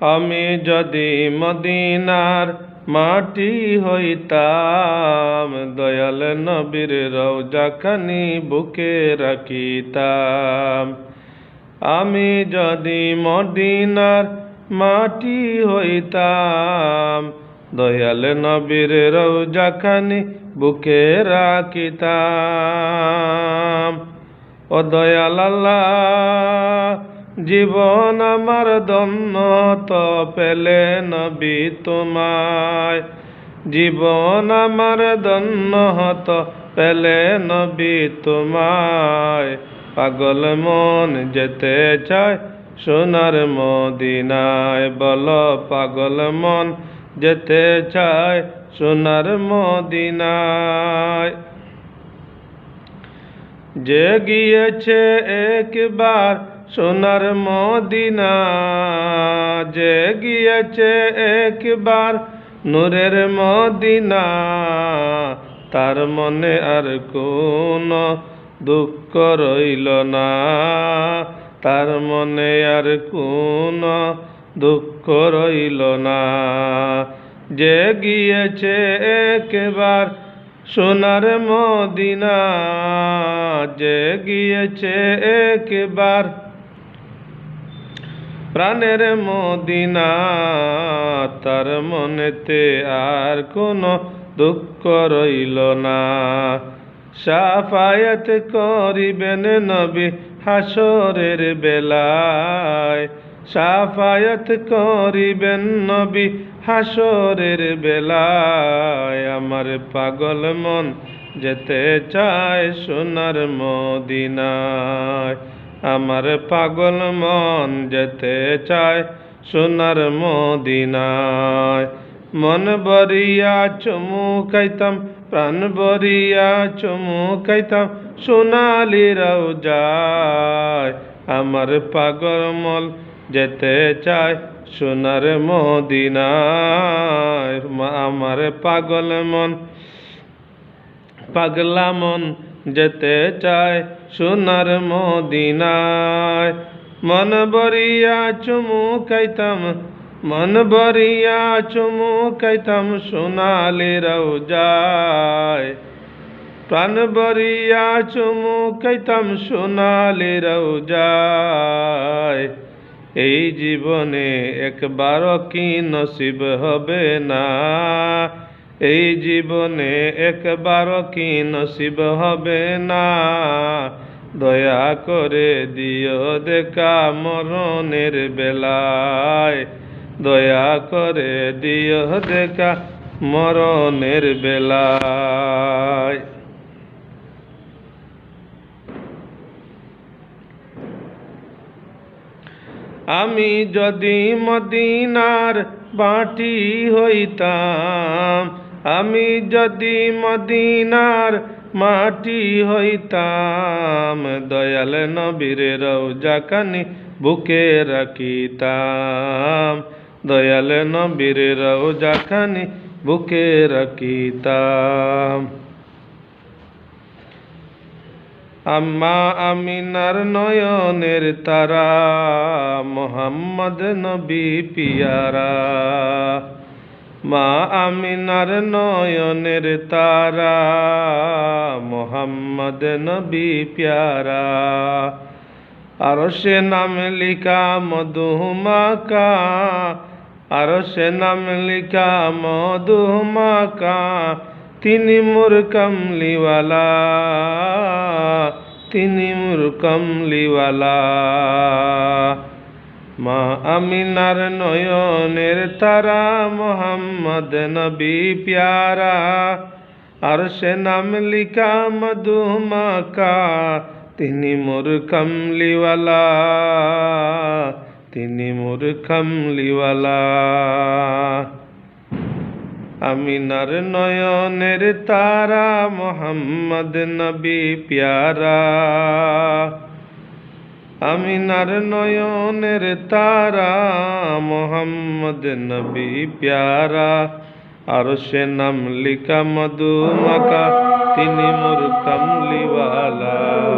আমি যদি মদিনার মাটি হইতাম, দয়াল নবীর রওজাখানি বুকে রাখিতাম। আমি যদি মদিনার মাটি হইতাম, দয়াল নবীর রওজাখানি বুকে রাখিতাম। ও দয়াল আল্লাহ জীবন আমার দন্ন তো পেলে নবী তোমায়। জীবন আমার দন্ন হত পেলে নবী তোমায়। পাগল মন যেতে চায় সোনার মদিনায়। বল, পাগল মন যেতে চায় সোনার মদিনায়। যে গিয়েছে একবার সোনার মদিনা যে গিয়েছে একবার নূরের মদিনা। তার মনে আর কোন দুঃখ রইল না। তার মনে আর কোন দুঃখ রইল না। যে গিয়েছে একবার সোনার মদিনা। যে গিয়েছে একবার প্রাণের মদিনা, তার মনেতে আর কোনো দুঃখ রইল না। সাফায়াত করিবেন নবী হাসরের বেলায়। সাফায়াত করিবেন নবী হাসরের বেলায়। আমার পাগল মন যেতে চায় সোনার মদিনায়। আমার পাগল মন যেতে চায় সোনার মদিনায়। মন বরিয়া চুমু খাইতাম, প্রাণ বরিয়া চুমু খাইতাম, সোনালি যায় আমার পাগল মল যেতে চায় সোনার মদিনায়। আমার পাগল মন, পাগলা মন যেতে চায় সোনার মদিনায়। মন বরিয়া চুমু খাইতাম, মন বরিয়া চুমু খাইতাম সোনালি রাও যায় প্রাণ বরিয়া চুমু খাইতাম সোনালি রাও যায় এই জীবনে একবারও কি নসিব হবে না? এই জীবনে একবারও কি নসিব হবে না? দয়া করে দিও দেখা মরণের বেলায়। দয়া করে দিও দেখা মরণের বেলায়। আমি যদি মদিনার বাটি হইতাম আমি যদি মদিনার মাটি হইতাম, দয়াল নবীর রৌজাখানি বুকে রাখিতাম। দয়াল নবীর রৌজাখানি বুকে রাখিতাম। আম্মা আমিনার নয়নের তারা, মোহাম্মদ নবী পিয়ারা। মা আমিনার নয়নের তারা, মোহাম্মদ নবী প্যারা। আর সে নাম লিখা মধুমাকা আর সে নাম লিখা মধুমাকা, তিনি মোর কমলিওয়ালা, তিনি মোর কমলিওয়ালা। মা আমিনার নয়নের তারা, মোহাম্মদ নবী প্যারা। আর সে নাম লিখা মধুমাকা তিনি মোর কমলিওয়ালা। তিনি মোর কমলিওয়ালা। আমিনার নয়নের তারা, মোহাম্মদ নবী প্যারা। আমিনার নয়নের তারা মোহাম্মদ নবী প্যারা। আর সে নাম লিকা মধুমাকা তিনি মোর কমলিওয়ালা